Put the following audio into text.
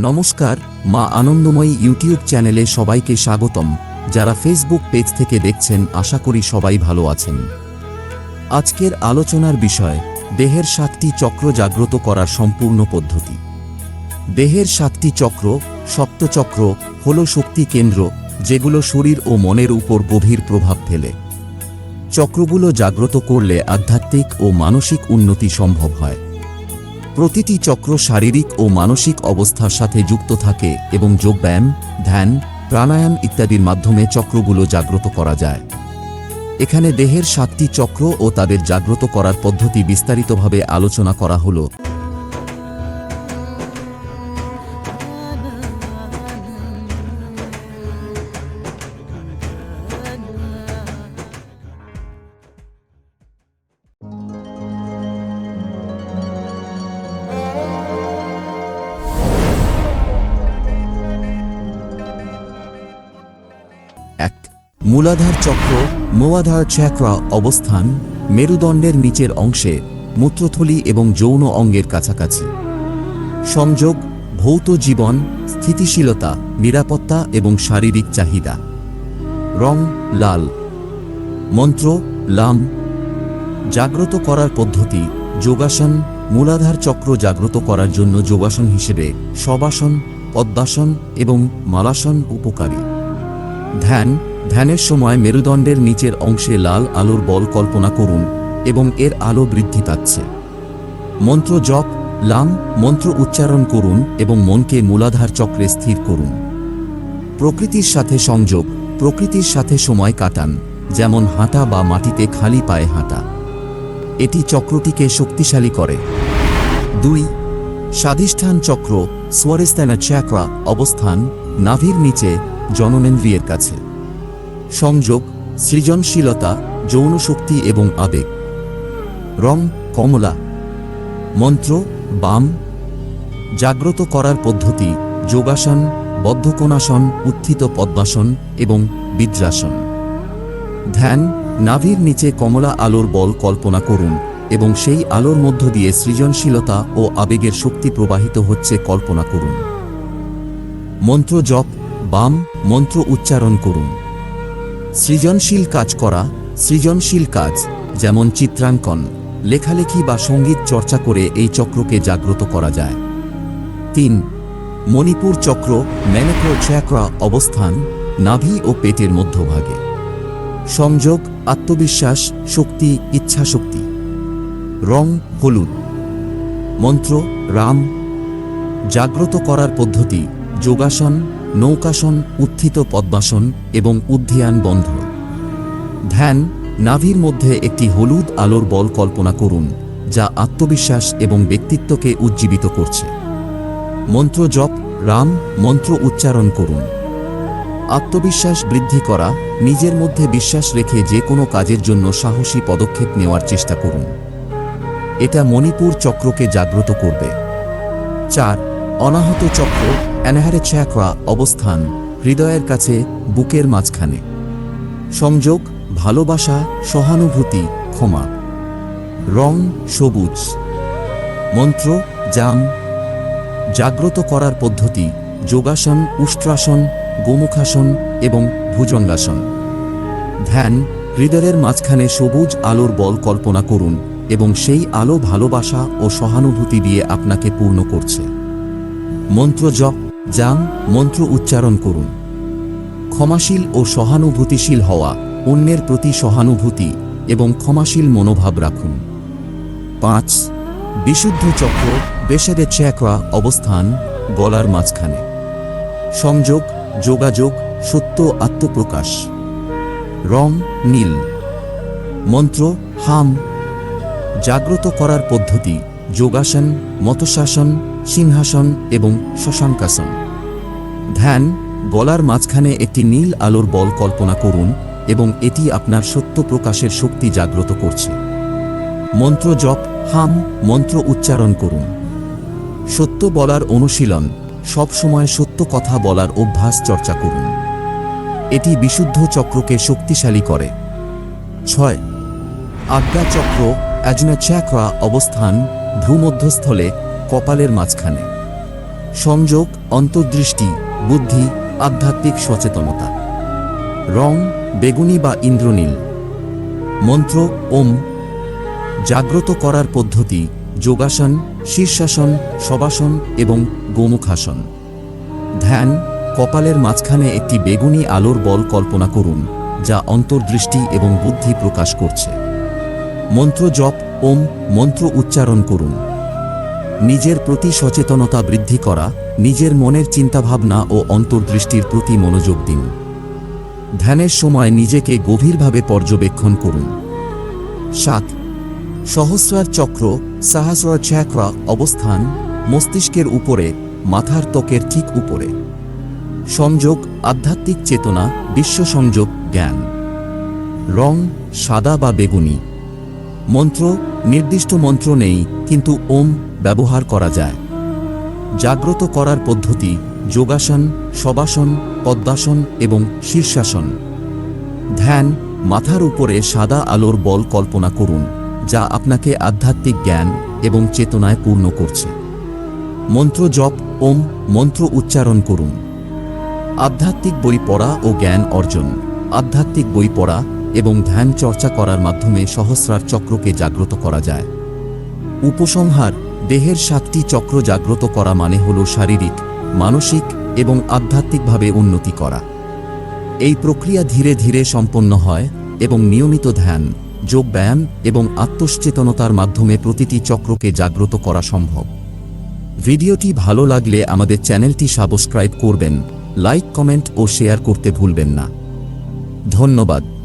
নমস্কার, মা আনন্দময়ী ইউটিউব চ্যানেলে সবাইকে স্বাগতম। যারা ফেসবুক পেজ থেকে দেখছেন, আশা করি সবাই ভালো আছেন। আজকের আলোচনার বিষয়, দেহের সাতটি চক্র জাগ্রত করার সম্পূর্ণ পদ্ধতি। দেহের সাতটি চক্র সপ্তচক্র হল শক্তি কেন্দ্র, যেগুলো শরীর ও মনের উপর গভীর প্রভাব ফেলে। চক্রগুলো জাগ্রত করলে আধ্যাত্মিক ও মানসিক উন্নতি সম্ভব হয়। প্রতিটি চক্র শারীরিক ও মানসিক অবস্থার সাথে যুক্ত থাকে এবং যোগব্যায়াম ধ্যান, প্রাণায়াম ইত্যাদির মাধ্যমে চক্রগুলো জাগ্রত করা যায়। এখানে দেহের সাতটি চক্র ও তাদের জাগ্রত করার পদ্ধতি বিস্তারিতভাবে আলোচনা করা হলো। মূলাধার চক্র মোয়াধার চক্রা অবস্থান, মেরুদণ্ডের নিচের অংশে মূত্রথলি এবং যৌন অঙ্গের কাছাকাছি। সংযোগ, ভৌত জীবন, স্থিতিশীলতা, নিরাপত্তা এবং শারীরিক চাহিদা। রং, লাল। মন্ত্র, লাম। জাগ্রত করার পদ্ধতি, যোগাসন, মূলাধার চক্র জাগ্রত করার জন্য যোগাসন হিসেবে শবাসন, পদ্মাসন এবং মালাসন উপকারী। ধ্যান ধ্যানের সময় মেরুদণ্ডের নিচের অংশে লাল আলোর বল কল্পনা করুন এবং এর আলো বৃদ্ধি পাচ্ছে। মন্ত্র জপ, লাম, মন্ত্র উচ্চারণ করুন এবং মনকে মূলাধার চক্রে স্থির করুন। প্রকৃতির সাথে সংযোগ, প্রকৃতির সাথে সময় কাটান, যেমন হাঁটা বা মাটিতে খালি পায়ে হাঁটা। এটি চক্রটিকে শক্তিশালী করে। দুই, স্বাধিষ্ঠান চক্র সোয়ারেস্তানা চ্যাকরা অবস্থান, নাভির নিচে জননেন্দ্রিয়ের কাছে। সংযোগ, সৃজনশীলতা যৌন শক্তি এবং আবেগ। রং, কমলা। মন্ত্র, বাম। জাগ্রত করার পদ্ধতি, যোগাসন, বদ্ধকোণাসন, উত্থিত পদ্মাসন এবং বিদ্রাসন। ধ্যান, নাভির নিচে কমলা আলোর বল কল্পনা করুন এবং সেই আলোর মধ্য দিয়ে সৃজনশীলতা ও আবেগের শক্তি প্রবাহিত হচ্ছে কল্পনা করুন। মন্ত্র জপ, বাম। মন্ত্র উচ্চারণ করুন। সৃজনশীল কাজ করা, সৃজনশীল কাজ, যেমন চিত্রাঙ্কন, লেখালেখি বা সংগীত চর্চা করে এই চক্রকে জাগ্রত করা যায়। তিন, মণিপুর চক্র ম্যানেক্রো চ্যাক্রা অবস্থান, নাভি ও পেটের মধ্যভাগে। সংযোগ, আত্মবিশ্বাস, শক্তি, ইচ্ছাশক্তি। রং, হলুদ। মন্ত্র, রাম। জাগ্রত করার পদ্ধতি, যোগাসন নৌকাসন উত্থিত পদ্মাসন এবং উদ্ধিয়ান বন্ধ। ধ্যান, নাভির মধ্যে একটি হলুদ আলোর বল কল্পনা করুন, যা আত্মবিশ্বাস এবং ব্যক্তিত্বকে উজ্জীবিত করছে। মন্ত্র জপ, রাম, মন্ত্র উচ্চারণ করুন। আত্মবিশ্বাস বৃদ্ধি করা, নিজের মধ্যে বিশ্বাস রেখে যে কোনো কাজের জন্য সাহসী পদক্ষেপ নেওয়ার চেষ্টা করুন। এটা মণিপুর চক্রকে জাগ্রত করবে। চার, অনাহত চক্র অ্যানাহারে চ্যাকরা অবস্থান হৃদয়ের কাছে বুকের মাঝখানে। সংযোগ, ভালোবাসা, সহানুভূতি, ক্ষমা। রং, সবুজ। মন্ত্র, জাম। জাগ্রত করার পদ্ধতি, যোগাসন, উষ্ট্রাসন, গোমুখাসন এবং ভুজঙ্গাসন। ধ্যান, হৃদয়ের মাঝখানে সবুজ আলোর বল কল্পনা করুন এবং সেই আলো ভালোবাসা ও সহানুভূতি দিয়ে আপনাকে পূর্ণ করছে। মন্ত্র জপ যান, মন্ত্র উচ্চারণ করুন। ক্ষমাশীল ও সহানুভূতিশীল হওয়া অন্যের প্রতি সহানুভূতি এবং ক্ষমাশীল মনোভাব রাখুন। পাঁচ, বিশুদ্ধ চক্র, বেশেরে চ্যাকরা অবস্থান, গলার মাঝখানে। সংযোগ, যোগাযোগ, সত্য, আত্মপ্রকাশ। রং, নীল। মন্ত্র, হাম। জাগ্রত করার পদ্ধতি, যোগাসন, মতশাসন সিংহাসন এবং শশাঙ্কাসন। ধ্যান, গলার মাঝখানে একটি নীল আলোর বল কল্পনা করুন এবং এটি আপনার সত্য প্রকাশের শক্তি জাগ্রত করছে। মন্ত্র জপ, হাম, মন্ত্র উচ্চারণ করুন। সত্য বলার অনুশীলন সবসময় সত্য কথা বলার অভ্যাস চর্চা করুন। এটি বিশুদ্ধ চক্রকে শক্তিশালী করে। ছয়, আজ্ঞা চক্র অ্যাজনা চ্যাকরা অবস্থান, ভূমধ্যস্থলে কপালের মাঝখানে। সংযোগ, অন্তর্দৃষ্টি, বুদ্ধি, আধ্যাত্মিক সচেতনতা। রং, বেগুনি বা ইন্দ্রনীল। মন্ত্র, ওম। জাগ্রত করার পদ্ধতি, যোগাসন, শীর্ষাসন শবাসন এবং গোমুখাসন। ধ্যান, কপালের মাঝখানে একটি বেগুনি আলোর বল কল্পনা করুন, যা অন্তর্দৃষ্টি এবং বুদ্ধি প্রকাশ করছে। মন্ত্র জপ, ওম, মন্ত্র উচ্চারণ করুন। নিজের প্রতি সচেতনতা বৃদ্ধি করা, নিজের মনের চিন্তাভাবনা ও অন্তর্দৃষ্টির প্রতি মনোযোগ দিন। ধ্যানের সময় নিজেকে গভীরভাবে পর্যবেক্ষণ করুন। সাত, সহস্রার চক্র, সাহস্রার চ্যাক্রা অবস্থান, মস্তিষ্কের উপরে, মাথার ত্বকের ঠিক উপরে। সংযোগ, আধ্যাত্মিক চেতনা বিশ্ব সংযোগ জ্ঞান। রং, সাদা বা বেগুনি। মন্ত্র, নির্দিষ্ট মন্ত্র নেই, কিন্তু ওম ব্যবহার করা যায়। জাগ্রত করার পদ্ধতি যোগাসন, শবাসন, পদ্মাসন এবং শীর্ষাসন। ধ্যান, মাথার উপরে সাদা আলোর বল কল্পনা করুন, যা আপনাকে আধ্যাত্মিক জ্ঞান এবং চেতনায় পূর্ণ করছে। মন্ত্র জপ, ওম, মন্ত্র উচ্চারণ করুন। আধ্যাত্মিক বই পড়া ও জ্ঞান অর্জন। আধ্যাত্মিক বই পড়া এবং ধ্যান চর্চা করার মাধ্যমে সহস্রার চক্রকে জাগ্রত করা যায়। উপসংহার দেহের সাতটি চক্র জাগ্রত করা মানে হল শারীরিক, মানসিক এবং আধ্যাত্মিকভাবে উন্নতি করা। এই প্রক্রিয়া ধীরে ধীরে সম্পন্ন হয় এবং নিয়মিত ধ্যান যোগব্যায়াম এবং আত্মসচেতনতার মাধ্যমে প্রতিটি চক্রকে জাগ্রত করা সম্ভব। ভিডিওটি ভালো লাগলে আমাদের চ্যানেলটি সাবস্ক্রাইব করবেন, লাইক, কমেন্ট ও শেয়ার করতে ভুলবেন না। ধন্যবাদ।